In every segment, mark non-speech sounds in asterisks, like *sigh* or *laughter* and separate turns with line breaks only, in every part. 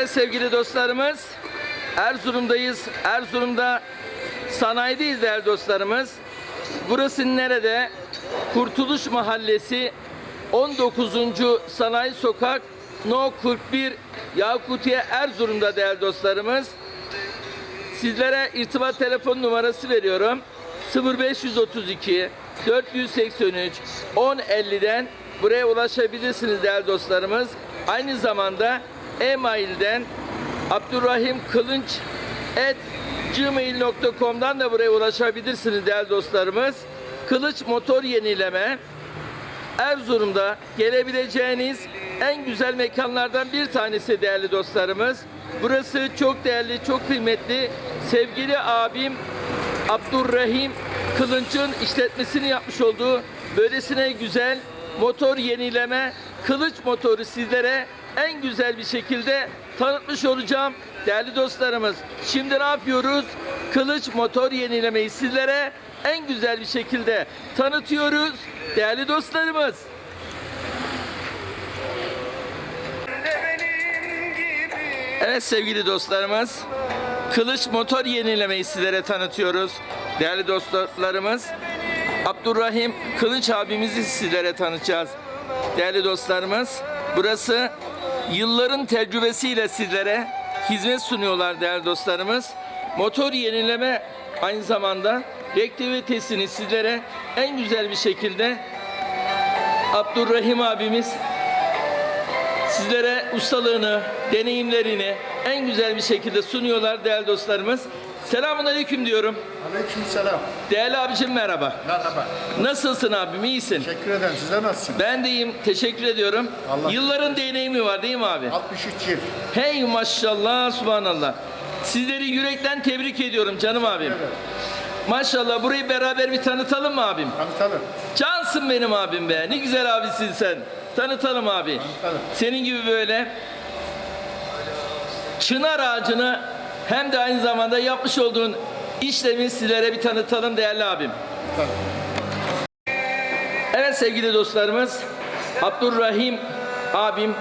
Evet sevgili dostlarımız, Erzurum'dayız. Erzurum'da sanayideyiz değerli dostlarımız. Burası nerede? Kurtuluş Mahallesi 19. Sanayi Sokak No 41 Yakutiye Erzurum'da değerli dostlarımız. Sizlere irtibat telefon numarası veriyorum. 0532 483 1050'den buraya ulaşabilirsiniz değerli dostlarımız. Aynı zamanda e-mailden Abdurrahim Kılınç at gmail.com'dan da buraya ulaşabilirsiniz değerli dostlarımız. Kılıç motor yenileme Erzurum'da gelebileceğiniz en güzel mekanlardan bir tanesi değerli dostlarımız. Burası çok değerli, çok kıymetli. Sevgili abim Abdurrahim Kılınç'ın işletmesini yapmış olduğu böylesine güzel motor yenileme kılıç motoru sizlere en güzel bir şekilde tanıtmış olacağım. Değerli dostlarımız şimdi ne yapıyoruz? Kılıç motor yenilemeyi sizlere en güzel bir şekilde tanıtıyoruz. Değerli dostlarımız. Evet sevgili dostlarımız. Kılıç motor yenilemeyi sizlere tanıtıyoruz. Değerli dostlarımız. Abdurrahim Kılıç abimizi sizlere tanıtacağız. Değerli dostlarımız. Burası yılların tecrübesiyle sizlere hizmet sunuyorlar değerli dostlarımız. Motor yenileme aynı zamanda reaktivitesini sizlere en güzel bir şekilde Abdurrahim abimiz sizlere ustalığını, deneyimlerini en güzel bir şekilde sunuyorlar değerli dostlarımız. Selamun aleyküm diyorum.
Aleykümselam.
Değerli abicim merhaba.
Merhaba.
Nasılsın abim? İyisin.
Teşekkür ederim. Size nasılsınız?
Ben de iyiyim. Teşekkür ediyorum.
Allah-
Yılların deneyimi var değil mi abi?
63 yıl.
Hey maşallah subhanallah. Sizleri yürekten tebrik ediyorum canım abim.
Evet.
Maşallah burayı beraber bir tanıtalım mı abim?
Tanıtalım.
Cansın benim abim be. Ne güzel abisin sen. Tanıtalım abi.
Tanıtalım.
Senin gibi böyle çınar ağacını hem de aynı zamanda yapmış olduğun işlemi sizlere bir tanıtalım değerli abim. Evet sevgili dostlarımız, Abdurrahim abim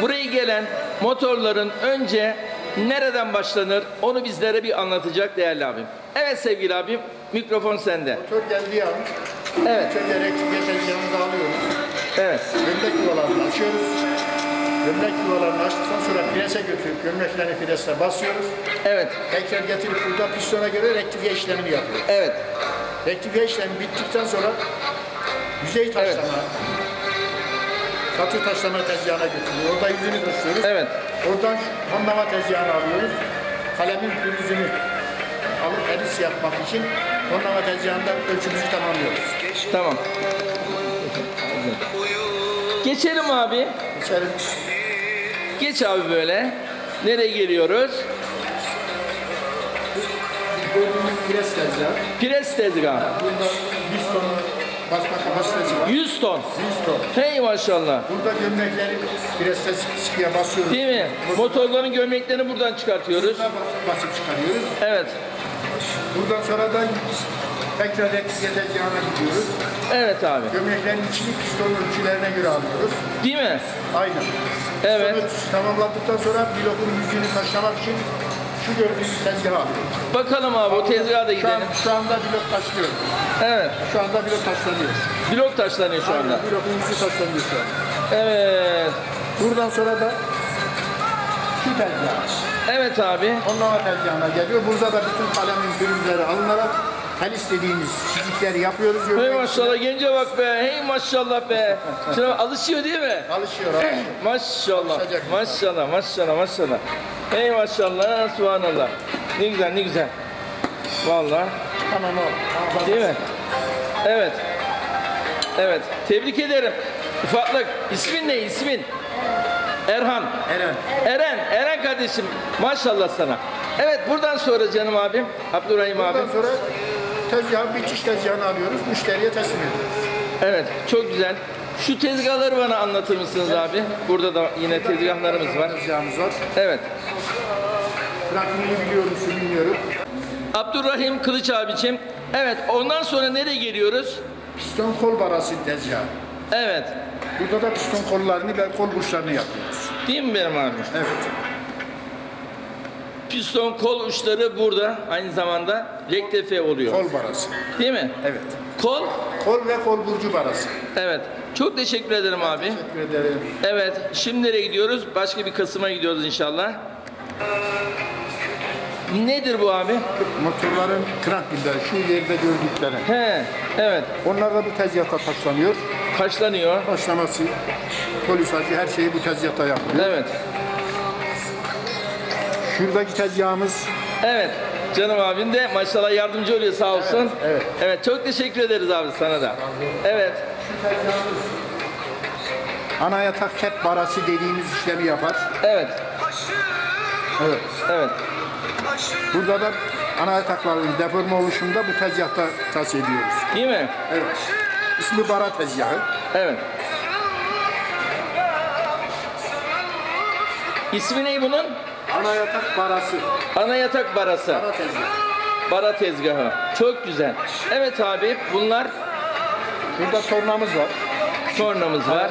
buraya gelen motorların önce nereden başlanır onu bizlere bir anlatacak değerli abim. Evet sevgili abim, mikrofon sende.
Motor geldiği an
Evet,
elektriğe tezgahımızı alıyoruz.
evet,
Gömlek yuvalarını açıyoruz. Gömlek yuvalarını açtıktan sonra prese götürüp gömleklerini presle basıyoruz.
evet,
Tekrar getirip burada pistona göre rektifiye işlemini yapıyoruz.
evet,
Rektifiye işlemi bittikten sonra yüzey taşlama, katı taşlama tezgahına götürüyoruz. Orada yüzünü taşıyoruz.
evet.
Oradan şu handama tezgahını alıyoruz. Kalemin pürüzünü alıp eris yapmak için handama tezgahından ölçümüzü tamamlıyoruz.
Tamam. Geçelim abi.
İçeri
Geç abi böyle. Nereye geliyoruz?
pres tezgahı.
Pres tezgahı.
Burada 100 ton basma kapasitesi var.
100 ton.
100 ton.
Hey maşallah.
Burada gömlekleri preste sıkı sıkıya basıyoruz.
Değil mi? Motorların gömleklerini buradan çıkartıyoruz.
Basıp, çıkarıyoruz.
Evet.
Buradan sonra da tekrar elektriğe tezgahına gidiyoruz.
Evet abi.
Gömleklerin içini piston ölçülerine göre alıyoruz.
Değil mi?
Aynen.
Evet.
Ölçüsü tamamladıktan sonra blokun yüzünü taşlamak için şu gördüğünüz tezgahı alıyoruz.
Bakalım abi o tezgaha da
Şu, an,
gidelim.
şu anda blok taşlıyor.
Evet.
Şu anda blok taşlanıyor.
Blok taşlanıyor şu anda.
Aynen, blokun yüzü taşlanıyor şu an.
Evet.
Buradan sonra da şu tezgah.
Evet abi.
Onlama tezgahına geliyor. Burada da bütün kalemin pürüzleri alınarak her istediğimiz çizikleri yapıyoruz.
Hey maşallah gence bak be. Hey maşallah be. Şuna alışıyor değil mi?
Alışıyor. alışıyor.
Maşallah.
Alışacak.
Maşallah maşallah maşallah. Hey maşallah subhanallah. Ne güzel ne güzel. Vallahi.
tamam o.
Değil mi? Evet. Evet. Tebrik ederim. Ufaklık. İsmin ne? İsmin? Erhan.
Eren.
Eren. Eren kardeşim. Maşallah sana. Evet buradan sonra canım abim. Abdurrahim abim.
Ondan sonra tezgahın bitiş tezgahını alıyoruz. Müşteriye teslim ediyoruz.
Evet. Çok güzel. Şu tezgahları bana anlatır mısınız abi? Burada da yine tezgahlarımız var.
Tezgahımız var.
Evet.
Rakımını biliyor musun bilmiyorum.
Abdurrahim Kılıç abicim. Evet. Ondan sonra nereye geliyoruz?
Piston kol barası tezgahı.
Evet.
Burada da piston kollarını ve kol burçlarını yapıyoruz.
Değil mi benim abim?
Evet.
Piston kol uçları burada aynı zamanda rektefe oluyor.
Kol barası.
Değil mi?
Evet.
Kol.
Kol ve kol burcu barası.
Evet. Çok teşekkür ederim abi.
Teşekkür ederim.
Evet. Şimdi nereye gidiyoruz? Başka bir Kasım'a gidiyoruz inşallah. Nedir bu abi?
Motorların krank billeri şu yerde gördükleri.
He. Evet.
Onlar da bu tezgahta taşlanıyor.
Kaşlanıyor.
Taşlaması, polis acı her şeyi bu tezgahta yapılıyor.
Evet.
Şuradaki tezgahımız
Evet. Canım abim de maşallah yardımcı oluyor sağ olsun.
evet.
Evet. Çok teşekkür ederiz abi sana da. Evet.
ana yatak kep barası dediğimiz işlemi yapar.
Evet.
Evet.
Evet.
Burada da ana yatakların deforme oluşunda bu tezgahta tas ediyoruz.
Değil mi?
Evet. İsmi bara tezgahı.
Evet. İsmi ne bunun?
Ana yatak barası.
Ana yatak barası.
Bara tezgahı.
Bara tezgahı. Çok güzel. Evet abi bunlar
Burada tornamız var.
tornamız var.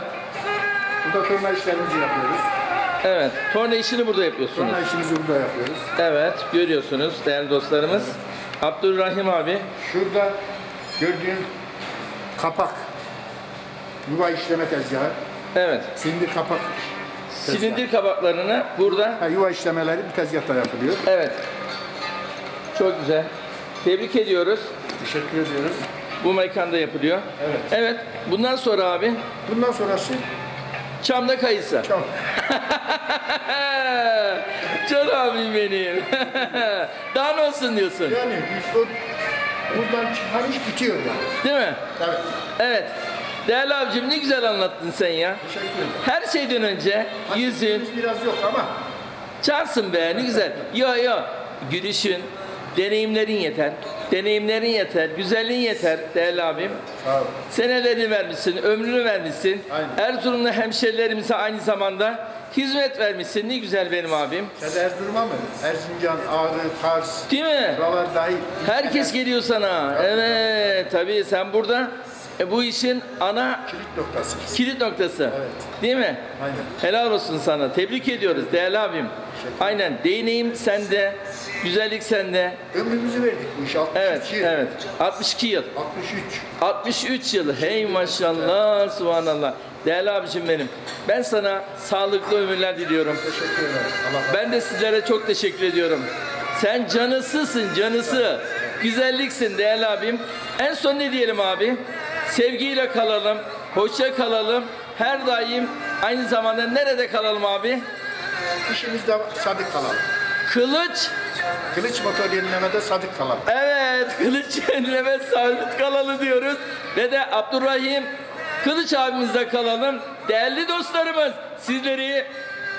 Burada torna işlerimizi yapıyoruz.
Evet. Torna işini burada yapıyorsunuz.
Torna işimizi burada yapıyoruz.
Evet. Görüyorsunuz değerli dostlarımız. Abdurrahim abi.
Şurada gördüğün kapak. Yuva işleme tezgahı.
Evet.
Silindir kapak.
Silindir kabaklarını burada.
Ha, yuva işlemeleri bu tezgahta yapılıyor.
Evet. Çok güzel. Tebrik ediyoruz.
Teşekkür ediyoruz.
Bu mekanda yapılıyor.
Evet.
Evet. Bundan sonra abi
Bundan sonrası
çamda kayısı.
çok. *laughs*
Can abim benim. *laughs* Daha ne olsun diyorsun.
Yani bu, buradan çıkan iş bitiyor yani.
Değil mi?
Evet.
Evet. Değerli abicim ne güzel anlattın sen ya.
Teşekkür ederim.
Her şeyden önce yüzün,
Hakkımız biraz yok ama
çarsın be ne güzel. Yo yo, gülüşün, deneyimlerin yeter. Deneyimlerin yeter, güzelliğin yeter değerli abim.
sağ ol.
Senelerini vermişsin, ömrünü vermişsin.
Aynen.
Erzurumlu hemşerilerimize aynı zamanda hizmet vermişsin. Ne güzel benim abim.
Sen Erzurum'a mı? Erzincan, Ağrı, Kars,
Değil mi?
buralar dahil.
Herkes geliyor sana. Evet, tabii sen burada e, bu işin ana
Kilit noktasıyız.
kilit noktası.
Evet.
Değil mi?
Aynen.
Helal olsun sana. Tebrik ediyoruz değerli abim. Aynen. Değneğim sende, güzellik sende.
Ömrümüzü verdik bu işe. 63
Evet,
yıl.
evet. 62 yıl.
63.
63 yıl. Hey maşallah, subhanallah. Değerli abicim benim. Ben sana sağlıklı ömürler diliyorum.
Teşekkür ederim. Allah
Ben de sizlere çok teşekkür ediyorum. Sen canısısın, canısı. Güzelliksin değerli abim. En son ne diyelim abi? Sevgiyle kalalım, hoşça kalalım. Her daim aynı zamanda nerede kalalım abi?
İşimizde sadık kalalım.
Kılıç
Kılıç motor yenilemede sadık kalalım.
Evet, *laughs* kılıç yenileme sadık kalalım diyoruz. Ve de Abdurrahim Kılıç abimizle kalalım. Değerli dostlarımız, sizleri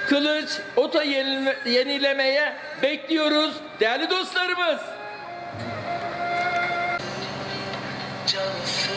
Kılıç Ota yenilemeye bekliyoruz. Değerli dostlarımız. Canısı.